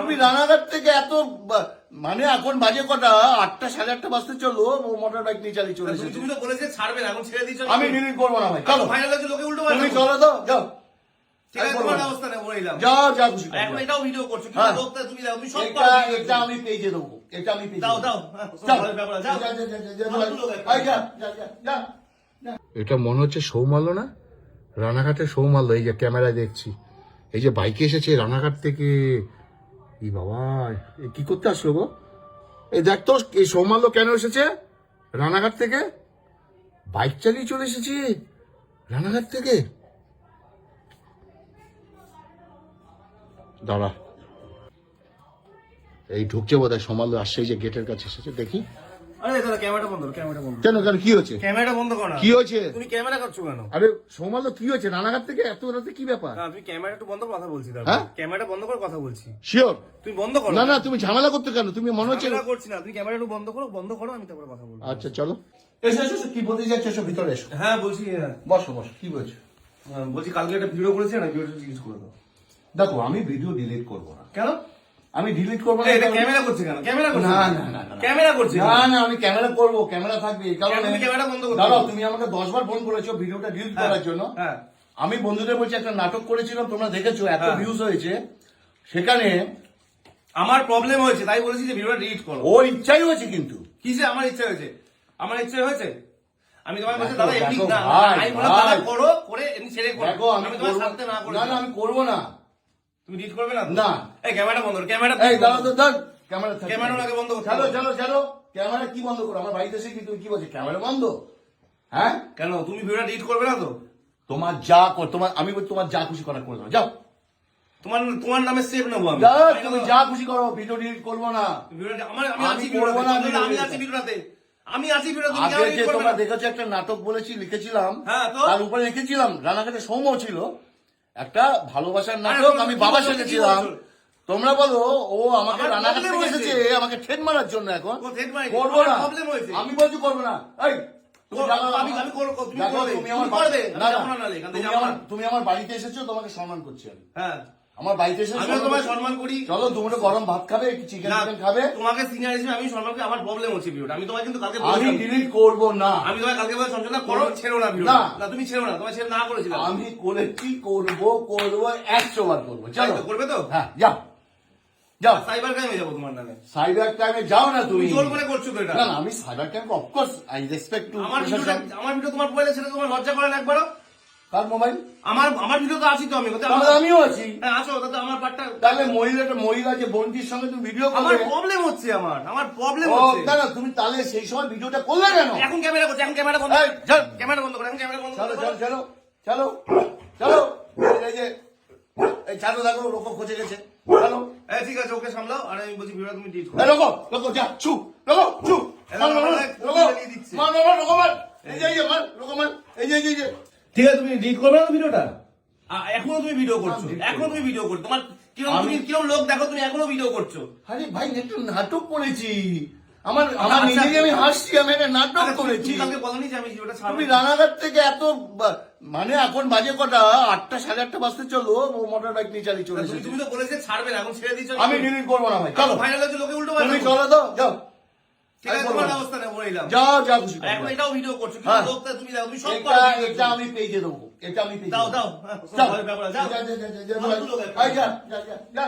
তুমি রানাঘাট থেকে এত মানে এখন বাজে কটা? আটটা সাড়ে আটটা বাজতে চলো মোটর বাইক নিয়ে চালিয়ে চলে তুমি- এসেছ। তুমি তো বলেছিলে ছাড়বে না, এখন ছেড়ে দিচ্ছ আমি ডিলিট করব না ভাই চলো। ফাইনাল হচ্ছে লোকে উল্টো তুমি চলো তো যাও। আমি হ্যাঁ। এটা এটা দেবো আমি দেবো। মনে হচ্ছে সৌমাল্য না? রানাঘাটের সৌমাল্য এই যে ক্যামেরায় দেখছি। এই যে বাইকে এসেছে রানাঘাট থেকে ই বাবা কি করতে আসলো গো? এই দেখ তো এই সৌমাল্য কেন এসেছে? রানাঘাট থেকে? বাইক চালিয়ে চলে এসেছি? রানাঘাট থেকে? দাঁড়া। এই ঢুকছে বোধ হয় সৌমাল্য, আসছে যে গেটের কাছে এসেছে, দেখি। আরে দাদা ক্যামেরাটা বন্ধ করো ক্যামেরাটা বন্ধ কেন কেন কি হয়েছে? ক্যামেরাটা বন্ধ করো না। কি হয়েছে? তুমি ক্যামেরা করছ কেন? আরে সৌমাল্য কি হয়েছে? রানাঘাট থেকে এত রাতে কি ব্যাপার? না তুমি ক্যামেরা একটু বন্ধ করে কথা বলছি দাদা। হ্যাঁ? ক্যামেরাটা বন্ধ করে কথা বলছি। শিওর তুমি বন্ধ করো। না না তুমি ঝামেলা করতে কেন? তুমি মনে হচ্ছে ক্যামেরা করছি না। তুমি ক্যামেরা একটু বন্ধ করো বন্ধ করো আমি তারপরে কথা বলব। আচ্ছা চলো। এসো এসো এসো, কি বলতে যাচ্ছ এসো ভিতরে এসো। হ্যাঁ বলছি হ্যাঁ। বসো বসো কি বলছো? হ্যাঁ, বলছি কালকে একটা ভিডিও করেছি না ভিডিওটা ডিলিট করে দাও দেখো আমি ভিডিও ডিলিট করব না। কেন? আমি ডিলিট করব না এটা ক্যামেরা করছে কেন? ক্যামেরা করছে না, না। ক্যামেরা করছে না না আমি ক্যামেরা করব ক্যামেরা থাকবে এই কারণে ক্যামেরা বন্ধ করতে দাঁড়াও তুমি আমাকে দশ বার ফোন করেছ ভিডিওটা ডিলিট হ্যাঁ, করার জন্য। হ্যাঁ। আমি বন্ধুদের বলছি একটা নাটক করেছিলাম তোমরা দেখেছ এত হ্যাঁ। ভিউজ হয়েছে। সেখানে আমার প্রবলেম হয়েছে তাই বলেছি যে ভিডিওটা ডিলিট করো। ওর ইচ্ছাই হয়েছে কিন্তু। কিসে আমার ইচ্ছা হয়েছে? আমার ইচ্ছা হয়েছে? আমি তোমার কাছে দাদা এমনি না আমি বললাম দাদা করো করে এমনি ছেড়ে করো। আমি আমি তোমার সাথে না করে না না আমি করব না। তুমি ডিলিট করবে না? না। এই ক্যামেরাটা বন্ধ করো ক্যামেরা এই দাঁড়াও তো দাঁড় ক্যামেরা। ক্যামেরা ওনাকে বন্ধ করতে চলো চলো চলো ক্যামেরা কি বন্ধ করো? আমার বাড়িতে এসে কি তুমি কি বলছো? ক্যামেরা বন্ধ? হ্যাঁ? কেন? তুমি ভিডিওটা করবে না তো? তোমার যা কর তোমার আমি বলছি তোমার যা খুশি করা করে দাও। যাও। তোমার তোমার নামে সেভ নেব আমি। যাও তুমি যা খুশি করো ভিডিও ডিলিট করব না। আমার আমি আছি করব না আমি আছি ভিডিওটাতে আমি আছি ভিডিওতে তুমি আগে কেন যে করবে তোমরা? দেখেছ একটা নাটক বলেছি লিখেছিলাম। হ্যাঁ? তার উপরে লিখেছিলাম। রানাঘাটে সৌম্য ছিল। একটা ভালোবাসার নাটক আমি বাবা সেজেছিলাম তোমরা বলো ও আমাকে রানাঘাট থেকে এসেছে আমাকে ঠেট মারার জন্য এখন। করব না। আমি বলছি করব না। এই। তুমি আমার বাড়িতে এসেছ তোমাকে সম্মান করছি আমি। হ্যাঁ। আমার বাড়িতে এসে আমিও তোমায় সম্মান করি। চলো দুটো গরম ভাত খাবে একটু চিকেন চিকেন খাবে। তোমাকে সিনিয়র হিসেবে আমি সম্পর্কে আমার প্রবলেম হচ্ছে ভিডিওটা আমি তোমাকে কিন্তু কালকে আমি ডিলিট করব না। আমি তোমাকে কালকে বলে সঞ্চনা করো ছেড়ো না ভিডিও না। তুমি ছেড়ো না তোমায় ছেড়ে না করেছিলাম। আমি করেছি করব করব একশো বার করব। চলো। তো, করবে তো? হ্যাঁ যাও। যাও। সাইবার ক্রাইমে যাব তোমার নামে। সাইবার ক্রাইমে যাও না তুমি। তুমি জোর করে করছ তো এটা। না আমি cyber crime of course I respect to আমার ভিডিওটা আমার ভিডিও তোমার মোবাইলে ছেড়ে তোমার লজ্জা করে না একবারও? কার মোবাইল আমার আমার ভিডিও তো আছি তো আমি আমিও আছি। হ্যাঁ আসো তাতে আমার পার্টটা তাহলে মহিলাটা মহিলা যে বন্টির সঙ্গে তুমি ভিডিও আমার প্রবলেম হচ্ছে আমার আমার প্রবলেম হচ্ছে। না না তুমি তাহলে সেই সময় ভিডিওটা করলে কেন? এখন ক্যামেরা করছে এখন ক্যামেরা বন্ধ। চল। ক্যামেরা বন্ধ করো এখন ক্যামেরা বন্ধ চলো চলো চলো চলো চলো। এই যে এই ছাড়ো দেখো রকম খোঁজে গেছে। চলো। এই ঠিক আছে ওকে সামলাও। আর আমি বলছি ভিডিও তুমি ডিলিট করো। এই রকম রকম যা। মার, মার, মার, রকম মার। এই যে, এই যে, মার। এই যে, এই যে। ঠিক আছে তুমি ডিলিট করবে না ভিডিওটা এখনও তুমি ভিডিও করছ এখনও তুমি ভিডিও করছ। তোমার কীরকম তুমি কীরকম লোক দেখো তুমি এখনও ভিডিও করছ। আরে ভাই একটা নাটক করেছি। আমার আমার আচ্ছা, নিজেকে আমি হাসছি আমি একটা নাটক করেছি। কালকে বলনি যে আমি ভিডিওটা ছাড়বো? তুমি রানাঘাট থেকে এত মানে এখন বাজে কটা? আটটা সাড়ে আটটা বাজতে চলো মোটর বাইক নিয়ে চালিয়ে চলে তুমি তুমি তো বলেছিলে ছাড়বে না এখন ছেড়ে দিচ্ছ আমি ডিলিট করব না ভাই চলো। ফাইনাল হচ্ছে লোকে উল্টো তুমি চলো তো যাও। যাও যা খুশি করো, এখন যাও। এটাও ভিডিও করছ কিন্তু হ্যাঁ। লোকটা তুমি দাও তুমি সব video এটা। আমি পেজে দেবো এটা আমি পেজে দাও। দাও হ্যাঁ। ভালো ব্যাপার, যাও যা, যা, যা, যা, যা।